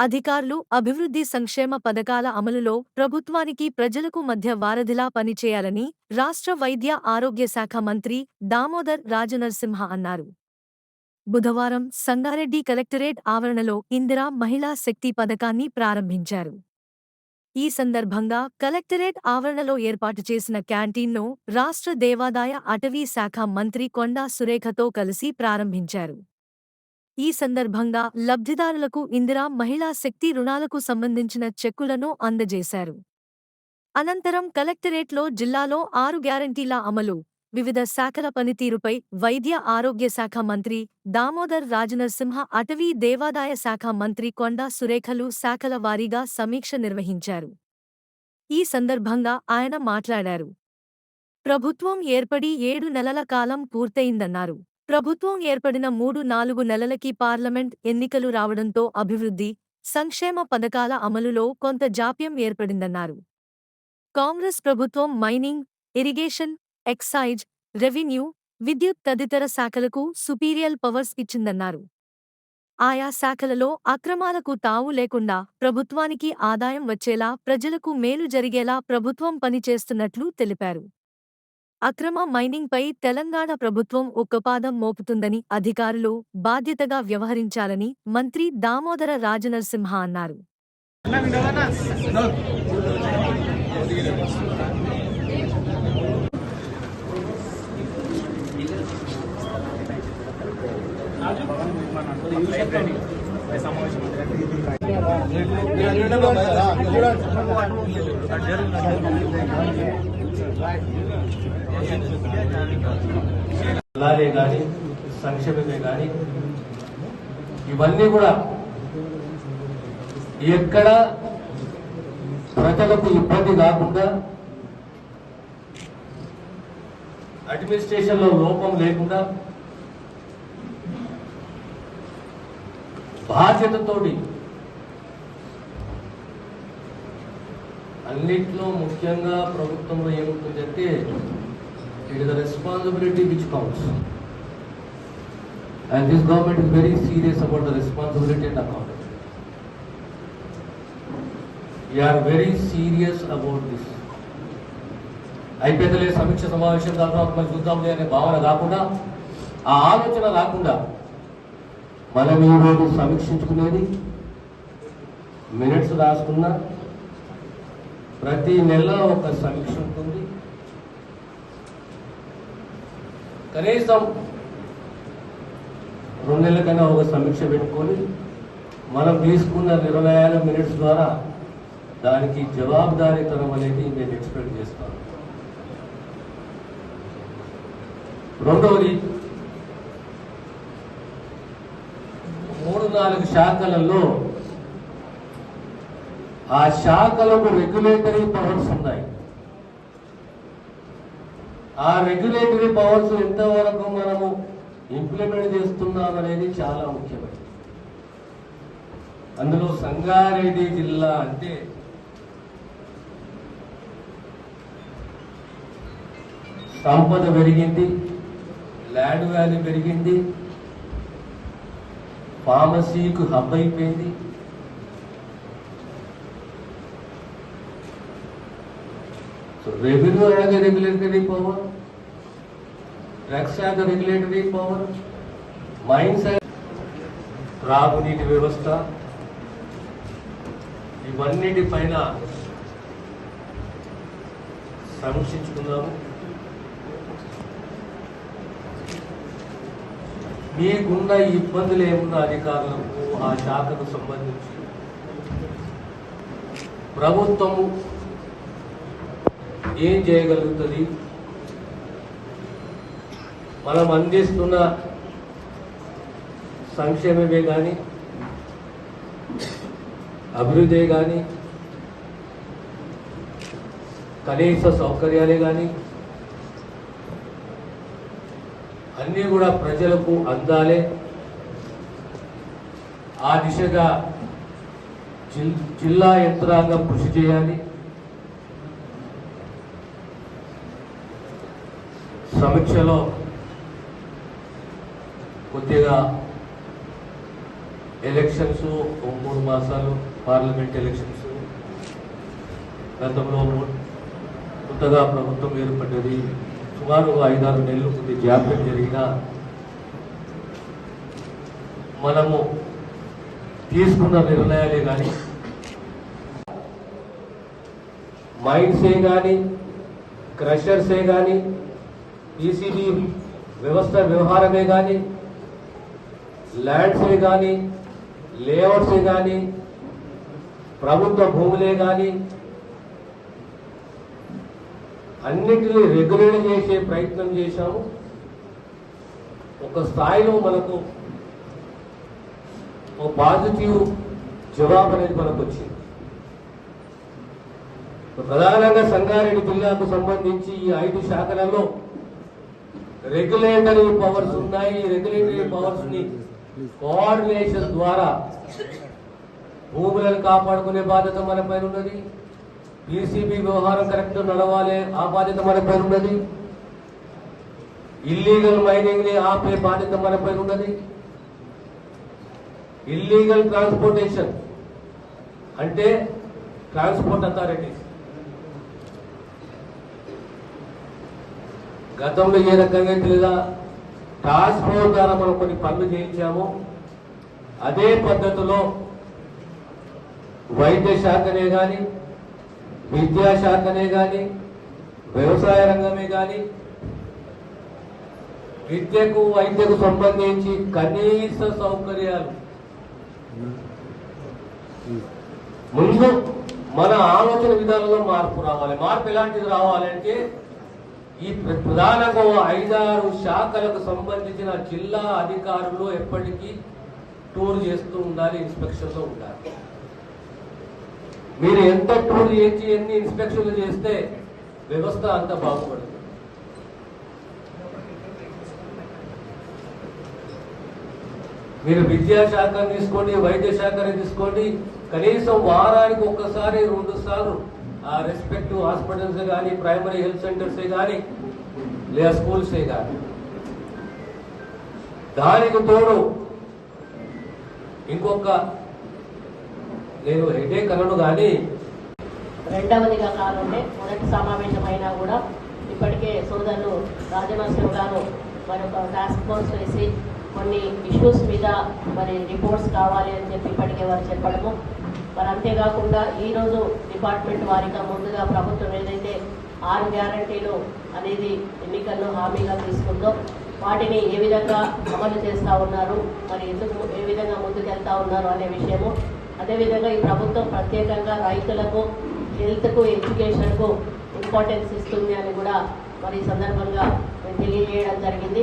అధికారులు అభివృద్ధి సంక్షేమ పథకాల అమలులో ప్రభుత్వానికి ప్రజలకు మధ్య వారధిలా పనిచేయాలని రాష్ట్ర వైద్య ఆరోగ్య శాఖ మంత్రి దామోదర్ రాజనరసింహ అన్నారు. బుధవారం సంగారెడ్డి కలెక్టరేట్ ఆవరణలో ఇందిరా మహిళా శక్తి పథకాన్ని ప్రారంభించారు. ఈ సందర్భంగా కలెక్టరేట్ ఆవరణలో ఏర్పాటు చేసిన క్యాంటీన్ను రాష్ట్ర దేవాదాయ అటవీ శాఖ మంత్రి కొండా సురేఖతో కలిసి ప్రారంభించారు. ఈ సందర్భంగా లబ్ధిదారులకు ఇందిరా మహిళా శక్తి రుణాలకు సంబంధించిన చెక్కులను అందజేశారు. అనంతరం కలెక్టరేట్లో జిల్లాలో ఆరు గ్యారంటీల అమలు వివిధ శాఖల పనితీరుపై వైద్య ఆరోగ్య శాఖ మంత్రి దామోదర్ రాజనరసింహ అటవీ దేవాదాయ శాఖ మంత్రి కొండా సురేఖలు శాఖల వారీగా సమీక్ష నిర్వహించారు. ఈ సందర్భంగా ఆయన మాట్లాడారు. ప్రభుత్వం ఏర్పడి ఏడు నెలల కాలం పూర్తయిందన్నారు. ప్రభుత్వం ఏర్పడిన మూడు నాలుగు నెలలకి పార్లమెంట్ ఎన్నికలు రావడంతో అభివృద్ధి సంక్షేమ పథకాల అమలులో కొంత జాప్యం ఏర్పడిందన్నారు. కాంగ్రెస్ ప్రభుత్వం మైనింగ్ ఇరిగేషన్ ఎక్సైజ్ రెవెన్యూ విద్యుత్ తదితర శాఖలకు సుపీరియల్ పవర్స్ ఇచ్చిందన్నారు. ఆయా శాఖలలో అక్రమాలకు తావు లేకుండా ప్రభుత్వానికి ఆదాయం వచ్చేలా ప్రజలకు మేలు జరిగేలా ప్రభుత్వం పనిచేస్తున్నట్లు తెలిపారు. అక్రమ మైనింగ్పై తెలంగాణ ప్రభుత్వం ఉక్కపాదం మోపుతుందని అధికారులు బాధ్యతగా వ్యవహరించాలని మంత్రి దామోదర రాజనరసింహ అన్నారు. అలాగే కానీ సంక్షేమమే కానీ ఇవన్నీ కూడా ఎక్కడ ప్రజలకు ఇబ్బంది కాకుండా అడ్మినిస్ట్రేషన్లో లోపం లేకుండా బాధ్యతతోటి అన్నిట్లో ముఖ్యంగా ప్రభుత్వంలో ఏముంటుందంటే it is responsibility which counts and this government is very serious about the responsibility and accountability are very serious about this అయిపోయిందిలే సమీక్ష సమావేశం తర్వాత మనం చూద్దాంలే అనే భావన రాకుండా ఆ ఆలోచన రాకుండా మనం ఈరోజు సమీక్షించుకునేది మినిట్స్ రాసుకున్నా ప్రతి నెల ఒక సమీక్ష ఉంటుంది. కనీసం రెండు నెలలకైనా ఒక సమీక్ష పెట్టుకొని మనం తీసుకున్న నిర్ణయాల మినిట్స్ ద్వారా దానికి జవాబుదారీతనం అనేది నేను ఎక్స్పెక్ట్ చేస్తాను. రెండవది మూడు నాలుగు శాఖలలో ఆ శాఖలకు రెగ్యులేటరీ పవర్స్ ఉన్నాయి. ఆ రెగ్యులేటరీ పవర్స్ ఎంతవరకు మనము ఇంప్లిమెంట్ చేస్తున్నాం అనేది చాలా ముఖ్యమైనది. అందులో సంగారెడ్డి జిల్లా అంటే సంపద పెరిగింది ల్యాండ్ వాల్యూ పెరిగింది ఫార్మసీకు హబ్ అయిపోయింది. So అలాగే has a power, tax regulatory power mines త్రాగునీటి వ్యవస్థ. ఇవన్నిటి పైన సమీక్షించుకుందాము. మీకున్న ఇబ్బందులు ఏమున్న అధికారులకు ఆ శాఖకు సంబంధించి. ప్రభుత్వము ఏం చేయగలుగుతుంది? మనం అందిస్తున్న సంక్షేమమే కానీ అభివృద్ధి కానీ కనీస సౌకర్యాలే కానీ అన్నీ కూడా ప్రజలకు అందాలే. ఆ దిశగా జిల్ జిల్లా యంత్రాంగం కృషి చేయాలి. సమీక్షలో కొద్దిగా ఎలక్షన్స్ ఓ మూడు మాసాలు పార్లమెంట్ ఎలక్షన్స్ గతంలో కొత్తగా ప్రభుత్వం ఏర్పడ్డది. సుమారు ఐదారు నెలలు కొద్ది జాప్యం జరిగిన మనము తీసుకున్న నిర్ణయాలే కానీ మైండ్సే కానీ క్రషర్సే కానీ ఈసీబీ వ్యవస్థ వ్యవహారమే కానీ ల్యాండ్సే కానీ లేఅవుట్సే కానీ ప్రభుత్వ భూములే కానీ అన్నిటినీ రెగ్యులేట్ చేసే ప్రయత్నం చేశాము. ఒక స్థాయిలో మనకు ఒక పాజిటివ్ జవాబు అనేది మనకు వచ్చింది. ప్రధానంగా సంగారెడ్డి జిల్లాకు సంబంధించి ఈ ఐదు శాఖలలో రెగ్యులేటరీ పవర్స్ ఉన్నాయి. ఈ రెగ్యులేటరీ పవర్స్ని కోఆర్డినేషన్ ద్వారా భూములను కాపాడుకునే బాధ్యత మన పైన ఉన్నది. పీసీబీ వ్యవహారం కరెక్ట్ నడవాలి ఆ బాధ్యత మన పైన ఉన్నది. ఇల్లీగల్ మైనింగ్ని ఆపే బాధ్యత మన పైన ఉన్నది. ఇల్లీగల్ ట్రాన్స్పోర్టేషన్ అంటే ట్రాన్స్పోర్ట్ అథారిటీస్ గతంలో ఏ రకంగా లేదా టాస్క్ ఫోర్స్ ద్వారా మనం కొన్ని పనులు చేయించాము. అదే పద్ధతిలో వైద్య శాఖనే కానీ విద్యాశాఖనే కానీ వ్యవసాయ రంగమే కానీ విద్యకు వైద్యకు సంబంధించి కనీస సౌకర్యాలు. ముందు మన ఆలోచన విధానంలో మార్పు రావాలి. మార్పు ఎలాంటిది రావాలంటే ఈ ప్ర- ప్రధానంగా ఐదారు శాఖలకు సంబంధించిన జిల్లా అధికారులు ఎప్పటికీ టూర్ చేస్తూ ఉండాలి ఇన్స్పెక్షన్లో ఉండాలి. మీరు ఎంత టూర్ చేసి ఎన్ని ఇన్స్పెక్షన్లు చేస్తే వ్యవస్థ అంత బాగుపడుతుంది మీరు విద్యాశాఖను తీసుకోండి వైద్య శాఖని తీసుకోండి కనీసం వారానికి ఒక్కసారి రెండు సార్లు రెస్పెక్టివ్ హాస్పిటల్స్ కానీ ప్రైమరీ హెల్త్ సెంటర్సే కానీ లేదా స్కూల్సే కానీ దానికి తోడు ఇంకొక నేను హెడేక్ అనను కానీ రెండవదిగా కానుండే మొదటి సమావేశం అయినా కూడా ఇప్పటికే సోదరులు రాజవంశం గారు మరి ఒక టాస్క్ ఫోర్స్ వేసి కొన్ని ఇష్యూస్ మీద మరి రిపోర్ట్స్ కావాలి అని చెప్పి ఇప్పటికే వారు చెప్పడము. మరి అంతేకాకుండా ఈరోజు డిపార్ట్మెంట్ వారిగా ముందుగా ప్రభుత్వం ఏదైతే ఆరు గ్యారంటీలు అనేది ఎన్నికల్లో హామీగా తీసుకుందో వాటిని ఏ విధంగా అమలు చేస్తూ ఉన్నారు మరి ఎందుకు ఏ విధంగా ముందుకెళ్తా ఉన్నారు అనే విషయము. అదేవిధంగా ఈ ప్రభుత్వం ప్రత్యేకంగా రైతులకు హెల్త్కు ఎడ్యుకేషన్కు ఇంపార్టెన్స్ ఇస్తుంది అని కూడా మరి సందర్భంగా తెలియజేయడం జరిగింది.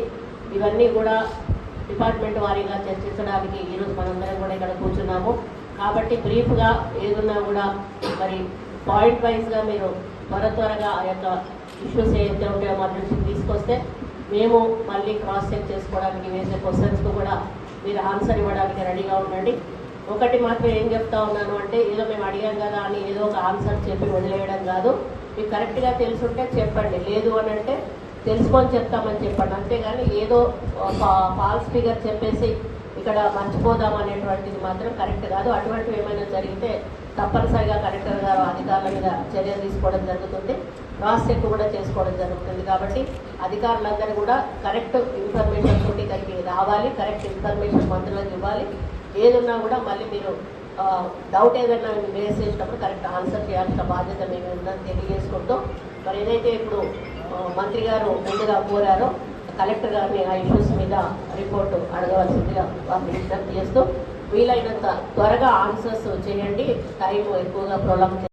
ఇవన్నీ కూడా డిపార్ట్మెంట్ వారీగా చర్చించడానికి ఈరోజు మనందరం కూడా ఇక్కడ కూర్చున్నాము. కాబట్టి బ్రీఫ్గా ఏదున్నా కూడా మరి పాయింట్ వైజ్గా మీరు త్వర త్వరగా ఆ యొక్క ఇష్యూస్ ఏదైతే ఉంటాయో మా దృష్టికి తీసుకొస్తే మేము మళ్ళీ క్రాస్ చెక్ చేసుకోవడానికి వేసే క్వశ్చన్స్కు కూడా మీరు ఆన్సర్ ఇవ్వడానికి రెడీగా ఉండండి. ఒకటి మాత్రం ఏం చెప్తా ఉన్నాను అంటే ఏదో మేము అడిగాం కదా అని ఏదో ఒక ఆన్సర్ చెప్పి వదిలేయడం కాదు. మీకు కరెక్ట్గా తెలుసుంటే చెప్పండి. లేదు అని అంటే తెలుసుకొని చెప్తామని చెప్పండి. అంతేగాని ఏదో ఫాల్స్ ఫిగర్ చెప్పేసి ఇక్కడ మర్చిపోదాం అనేటువంటిది మాత్రం కరెక్ట్ కాదు. అటువంటివి ఏమైనా జరిగితే తప్పనిసరిగా కలెక్టర్ గారు అధికారుల మీద చర్యలు తీసుకోవడం జరుగుతుంది. క్రాస్ చెక్ కూడా చేసుకోవడం జరుగుతుంది. కాబట్టి అధికారులందరూ కూడా కరెక్ట్ ఇన్ఫర్మేషన్ తోటి ఇక్కడికి రావాలి. కరెక్ట్ ఇన్ఫర్మేషన్ మంత్రులకు ఇవ్వాలి. ఏదున్నా కూడా మళ్ళీ మీరు డౌట్ ఏదైనా రేస్ చేసినప్పుడు కరెక్ట్ ఆన్సర్ చేయాల్సిన బాధ్యత మేము ఉందని తెలియజేసుకుంటూ మరి ఏదైతే ఇప్పుడు మంత్రి గారు ముందుగా కోరారో కలెక్టర్ గారిని ఆ ఇష్యూస్ మీద రిపోర్టు అడగవలసిందిగా వారిని విజ్ఞప్తి చేస్తూ వీలైనంత త్వరగా ఆన్సర్స్ చేయండి. టైం ఎక్కువగా ప్రొలాంగ్